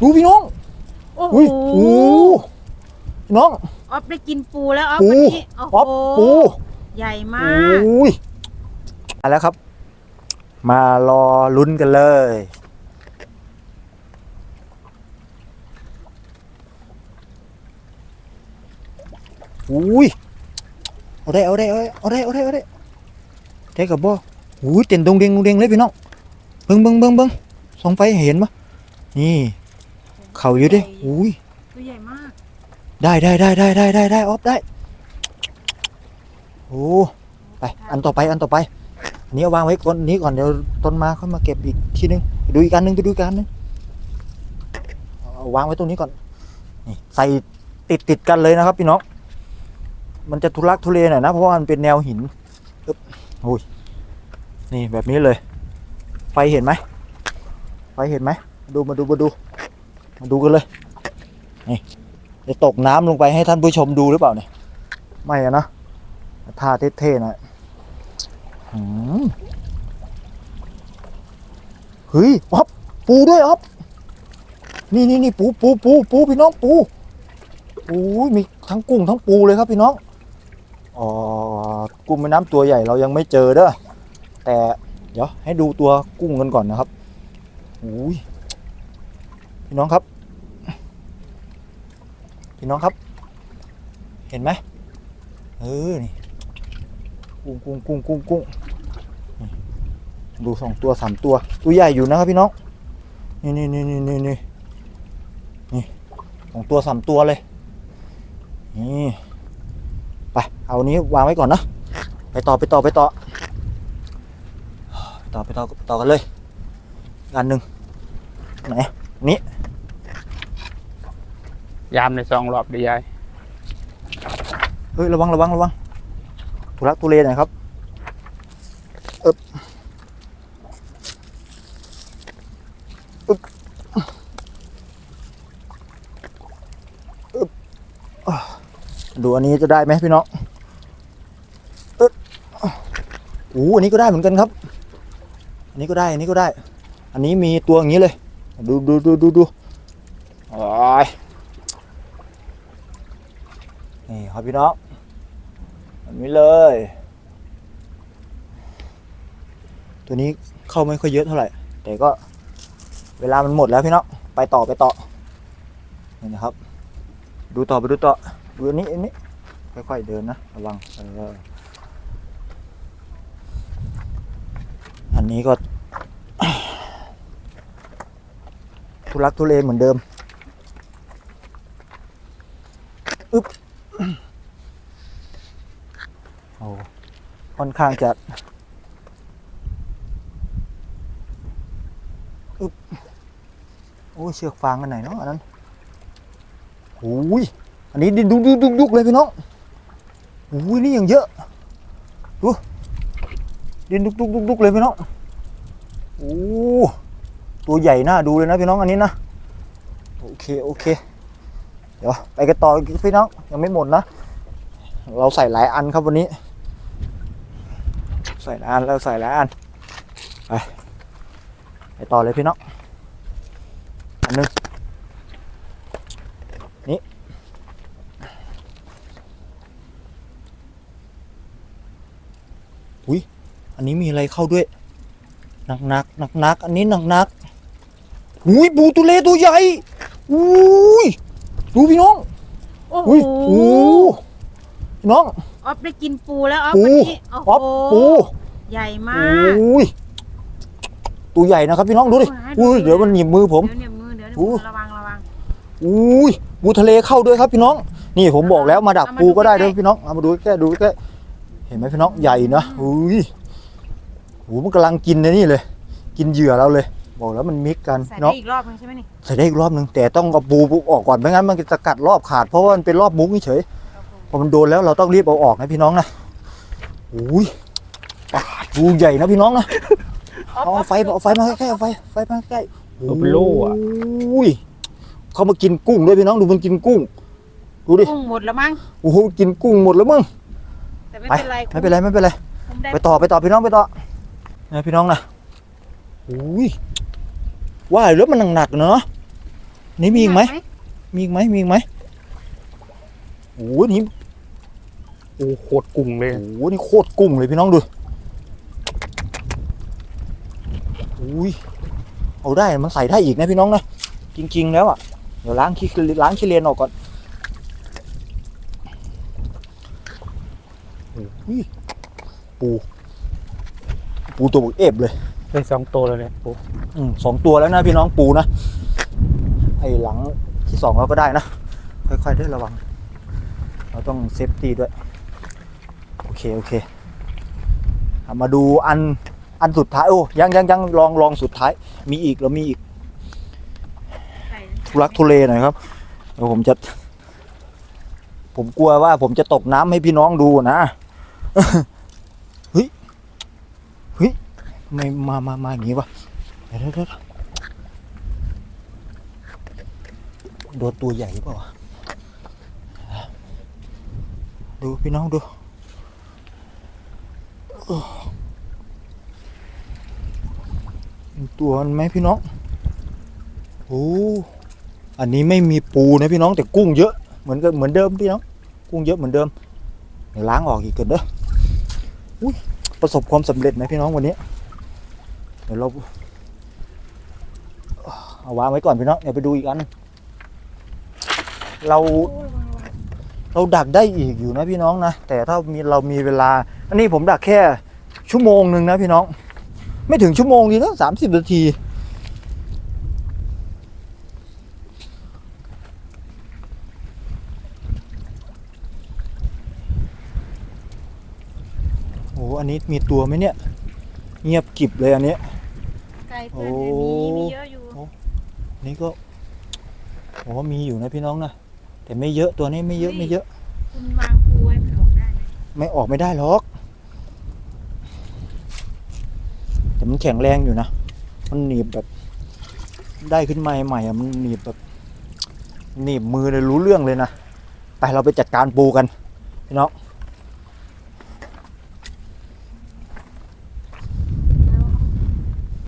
ดูพี่น้องโอ้โหอุ้ยโอ้พี่น้องออฟได้กินปูแล้วออฟปูวันนี้โอ้โหอ๊อฟปูใหญ่มากโอ้ยมาแล้วครับ มารอลุ้นกันเลย อุ้ยเอาได้เอาได้เอาได้เอาได้เอาได้ได้กับบ่อุ้ยเต้นดงเดงดงเดงเลยพี่น้องเบิ้งเบิ้งเบิ้งเบิ้งส่องไฟให้เห็นปะนี่ เข่าอยู่เดิอุ้ยตัวใหญ่มาก ได้ได้ได้ได้ได้ได้ได้ออฟได้โอ้ไปอันต่อไปอันต่อไปอันนี้เอาวางไว้ก่อนอันนี้ก่อนเดี๋ยวต้นมาค่อยมาเก็บอีกทีนึงไปดูอีกอันนึงไปดูอีกอันนึงเอาวางไว้ตรงนี้ก่อนนี่ใส่ติดติดกันเลยนะครับ พี่น้องมันจะทุลักทุเลหน่อยนะเพราะว่ามันเป็นแนวหินอึ๊บโอ้ยนี่แบบนี้เลย ไฟเห็นไหมไฟเห็นไหมมาดูมาดูมาดู มาดูกันเลย นี่จะตกน้ำลงไปให้ท่านผู้ชมดูหรือเปล่าเนี่ย ไม่อะนะท่าเท่ๆหน่อยหืมเฮ้ยอ๊อฟปูด้วยอ๊อฟนี่นี่นี่ปูปูปูปูพี่น้องปูโอ้ยมีทั้งกุ้งทั้งปูเลยครับพี่น้องอ๋อกุ้งแม่น้ำตัวใหญ่เรายังไม่เจอเด้อแต่เดี๋ยวให้ดูตัวกุ้งกันก่อนนะครับโอ้ย พี่น้องครับ พี่น้องครับ เห็นไหมเออนี่กุ้งกุ้งกุ้งกุ้งกุ้งดูสองตัวสามตัว ตัวใหญ่อยู่นะครับพี่น้อง นี่นี่นี่นี่นี่นี่นี่สองตัวสามตัวเลย นี่ไปเอานี้วางไว้ก่อนนะไปต่อไปต่อไปต่อไปต่อไปต่อต่อกันเลยอีกอันหนึ่งไหนนี่ ยามในซองรอบดียายเฮ้ยระวังระวังระวังทุลักทุเลหน่อยครับเอบอึบอึบอะดูอันนี้จะได้ไหมพี่น้องอึ๊บโอ้อันนี้ก็ได้เหมือนกันครับ อันนี้ก็ได้ อันนี้ก็ได้ อันนี้มีตัวอย่างนี้เลย ดูดูดูดูดูโอ้ย นี่ครับพี่น้องแบบนี้เลย ตัวนี้เข้าไม่ค่อยเยอะเท่าไหร่ แต่ก็เวลามันหมดแล้วพี่น้องไปต่อไปต่อนี่นะครับ ดูต่อไปดูต่อดูอันนี้อันนี้ค่อยๆเดินนะระวังเอออันนี้ก็ทุลักทุเลเหมือนเดิมอึ๊บ โอ้ค่อนข้างจะอึบโอ้เชือกฟางกันไหนเนาะอันนั้นโอ้ยอันนี้ดินดุกดุกดุกดุกเลยพี่น้องโอ้ยนี่ยังเยอะดูดินดุกดุกดุกดุกเลยพี่น้องโอ้ตัวใหญ่น่าดูเลยนะพี่น้องอันนี้นะโอเคโอเค เดี๋ยวไปกันต่อพี่น้องยังไม่หมดนะ เราใส่หลายอันครับวันนี้ ใส่หลายอันแล้วใส่หลายอันไปไปต่อเลยพี่น้องอันหนึงนี่อุ้ยอันนี้มีอะไรเข้าด้วยหนักหนักหนักหนักอันนี้หนักหนักอุ้ยปูตัวเลตัวใหญ่อุ้ย ดูพี่น้องโอ้โหอุ้ยโอ้พี่น้อง ออฟได้กินปูแล้วออฟปูวันนี้โอ้อ๊อฟโหปูใหญ่มากโอ้ยตัวใหญ่นะครับพี่น้องดูดิโอ้อุ้ยยเดี๋ยวมันหยิบมือผม เดี๋ยวเนี่ยมือเดี๋ยวเนี่ยโอ้มือระวังระวัง อุ้ยปูทะเลเข้าด้วยครับพี่น้อง นี่ผมบอกแล้วมาดักเอามาปูก็ได้ดูด้วยใกล้ๆพี่น้องเอามาดูใกล้ๆดูใกล้ๆเห็นไหมพี่น้องใหญ่นะอุ้ยโอ้มันกำลังกินในนี่เลย กินเหยื่อเราเลย บอกแล้วมันมิกกันใส่พี่น้ได้องอีกรอบนึงใช่ไหมนี่ใส่ได้อีกรอบหนึ่งแต่ต้องเอาปูออกก่อนไม่งั้นมันจะกัดรอบขาดเพราะว่ามันเป็นรอบมุ้งเฉยพอมันโดนแล้วเราต้องรีบเอาออกนะพี่น้องนะอุ้ยปาดปูใหญ่นะพี่น้องนะเอาไฟเอาไฟมาใกล้ๆเอาไฟไฟมาใกล้ๆตัวเป็นโล่อะโอ้ยเขามากินกุ้งด้วยพี่น้องดูมันกินกุ้งดูดิกุ้งหมดแล้วมั้งโอ้โหกินกุ้งหมดแล้วมึงแต่ไม่ไปเป็นไรไม่เป็นไรไม่เป็นไรคุ้มได้ไปต่อไปต่อพี่น้องไปต่อนะพี่น้องนะโอ้ย ว่าแล้วมันหนักๆเนาะนี่มีอีกไหมมีอีกไหมมีอีกไหมโอ้โหนี่โอ้โคตรกุ้งเลยโอ้โหนี่โคตรกุ้งเลยพี่น้องดูอุ้ยเอาได้มันใส่ได้อีกนะพี่น้องนะจริง ๆ แล้วอะเดี๋ยวล้างขี้ล้างขี้เลนออกก่อนโอ้ยปูปูตัวบักเอฟเลย ได้สองตัวเลยเนี่ยโอ้อืมสองตัวแล้วนะพี่น้องปูนะไอ้หลังที่สองเราก็ได้นะ ค่อยๆด้วยระวัง เราต้องเซฟตี้ด้วย โอเค โอเคมาดูอันอันสุดท้าย โอ้ยังยังยังลองลองสุดท้าย มีอีกเรามีอีกทุลักทุเลหน่อยครับเดี๋ยวผมจะ ผมกลัวว่าผมจะตกน้ำให้พี่น้องดูนะ ทำไม่มา มา มาอย่างนี้วะเดี๋ยวเดี๋ยวเดี๋ยวโดนตัวใหญ่หรือเปล่าวะดูพี่น้องดูตัวมันไหมพี่น้องโอ้อันนี้ไม่มีปูนะพี่น้องแต่กุ้งเยอะเหมือนกับเหมือนเดิมพี่น้อง กุ้งเยอะเหมือนเดิมเดี๋ยวล้างออกอีกเกินเด้ออุ้ยประสบความสำเร็จไหมพี่น้องวันนี้ เดี๋ยวเราเอาวางไว้ก่อนพี่น้องเดี๋ยวไปดูอีกอัน เราเราดักได้อีกอยู่นะพี่น้องนะแต่ถ้ามีเรามีเวลา อันนี้ผมดักแค่ชั่วโมงหนึ่งนะพี่น้อง ไม่ถึงชั่วโมงดีนะสามสิบนาทีโอ้อันนี้มีตัวไหมเนี่ย เงียบกิบเลยอันนี้ไกล เพื่อนเนี่ยมีโอ้มีเยอะอยู่ นี่ก็โอ้มีอยู่นะพี่น้องนะแต่ไม่เยอะตัวนี้ไม่เยอะไม่เยอะ คุณวางปูไว้มันออกได้ไหมไม่ออกไม่ได้หรอก แต่มันแข็งแรงอยู่นะ มันหนีบแบบ ได้ขึ้นมาใหม่อะมันหนีบแบบหนีบมือเลยรู้เรื่องเลยนะ ไปเราไปจัดการปูกันพี่น้อง